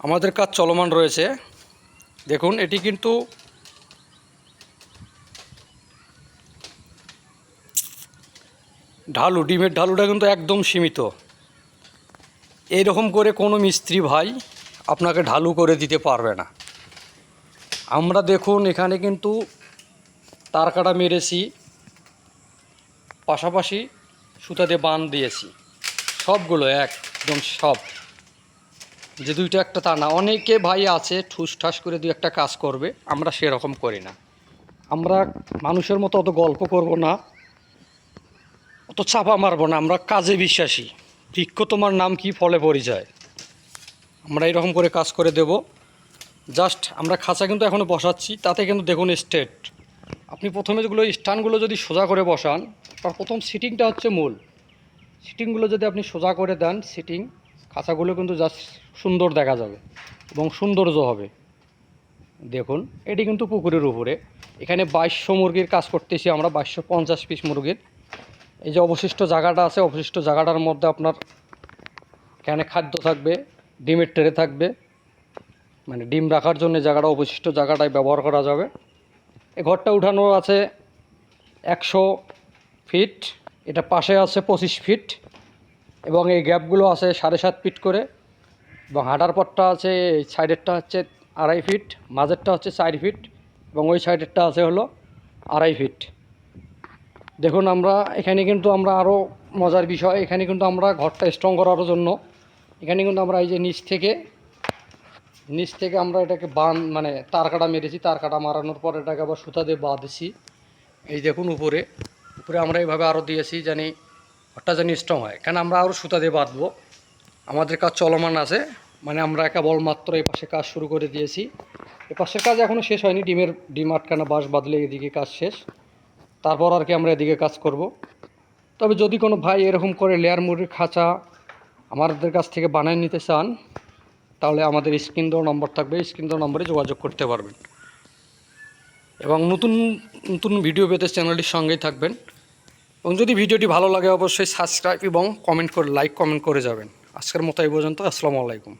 আমাদের কাজ চলমান রয়েছে। দেখুন, এটি কিন্তু ঢালু, ডিমের ঢালুটা কিন্তু একদম সীমিত। এইরকম করে কোনো মিস্ত্রি ভাই আপনাকে ঢালু করে দিতে পারবে না। আমরা দেখুন, এখানে কিন্তু তার কাটা মেরেছি, পাশাপাশি সুতাতে বান দিয়েছি। সবগুলো, একদম সব। যে দুইটা একটা তা না। অনেকে ভাই আছে, ঠুস ঠাস করে দুই একটা কাজ করবে, আমরা সেরকম করি না। আমরা মানুষের মতো অত গল্প করব না, অত চাপা মারবো না, আমরা কাজে বিশ্বাসী। বৃক্ষ তোমার নাম কি ফলে পরিচয় আমরা এরকম করে কাজ করে দেব। জাস্ট আমরা খাঁচা কিন্তু এখনও বসাচ্ছি, তাতে কিন্তু দেখুন স্টেট আপনি প্রথমে যেগুলো স্টানগুলো যদি সোজা করে বসান, তার প্রথম সিটিংটা হচ্ছে মূল। সিটিংগুলো যদি আপনি সোজা করে দেন সিটিং খাঁচাগুলো কিন্তু জাস্ট সুন্দর দেখা যাবে এবং সৌন্দর্য হবে। দেখুন, এটি কিন্তু পুকুরের উপরে। এখানে বাইশশো মুরগির কাজ করতেছি আমরা, বাইশশো পঞ্চাশ পিস মুরগির। এই যে অবশিষ্ট জায়গাটা আছে, অবশিষ্ট জায়গাটার মধ্যে আপনার এখানে খাদ্য থাকবে, ডিমের ট্রে থাকবে। মানে ডিম রাখার জন্য জায়গাটা, অবশিষ্ট জায়গাটায় ব্যবহার করা যাবে। এ ঘরটা উঠানো আছে একশো ফিট এটা পাশে আছে পঁচিশ ফিট এবং এই গ্যাপগুলো আছে সাড়ে সাত ফিট করে এবং হাঁটার পথটা আছে, এই সাইডেরটা হচ্ছে আড়াই ফিট, মাঝেরটা হচ্ছে চার ফিট এবং ওই সাইডেরটা আছে হলো আড়াই ফিট। দেখুন আমরা এখানে কিন্তু আমরা আরও মজার বিষয়, এখানে কিন্তু আমরা ঘরটা স্ট্রং করার জন্য, এখানে কিন্তু আমরা এই যে নিচ থেকে নিচ থেকে আমরা এটাকে বান মানে তার কাটা মেরেছি, তার কাটা মারানোর পর এটাকে আবার সুতা দিয়ে বাঁধেছি। এই দেখুন উপরে উপরে আমরা এইভাবে আরও দিয়েছি, জানি ঘরটা জানি স্ট্রং হয়। কেন আমরা আরও সুতা দিয়ে বাঁধবো? আমাদের কাজ চলমান আছে। মানে আমরা কেবলমাত্র এই পাশে কাজ শুরু করে দিয়েছি। এ পাশের কাজ এখনও শেষ হয়নি। ডিমের, ডিম আটকানা বাঁশ বাঁধলে এদিকে কাজ শেষ। তারপর আর কি আমরা এদিকে কাজ করব। তবে যদি কোনো ভাই এরকম করে লেয়ার মুড়ির খাঁচা আমাদের কাছ থেকে বানিয়ে নিতে চান, তাহলে আমাদের স্ক্রিন দেওয়া নম্বর থাকবে। স্ক্রিন দেওয়া নম্বরে যোগাযোগ করতে পারবেন। এবং নতুন নতুন ভিডিও পেতে চ্যানেলটির সঙ্গেই থাকবেন। এবং যদি ভিডিওটি ভালো লাগে, অবশ্যই সাবস্ক্রাইব এবং কমেন্ট করে, লাইক, কমেন্ট করে যাবেন। আজকের মতো এই পর্যন্ত, আসসালামু আলাইকুম।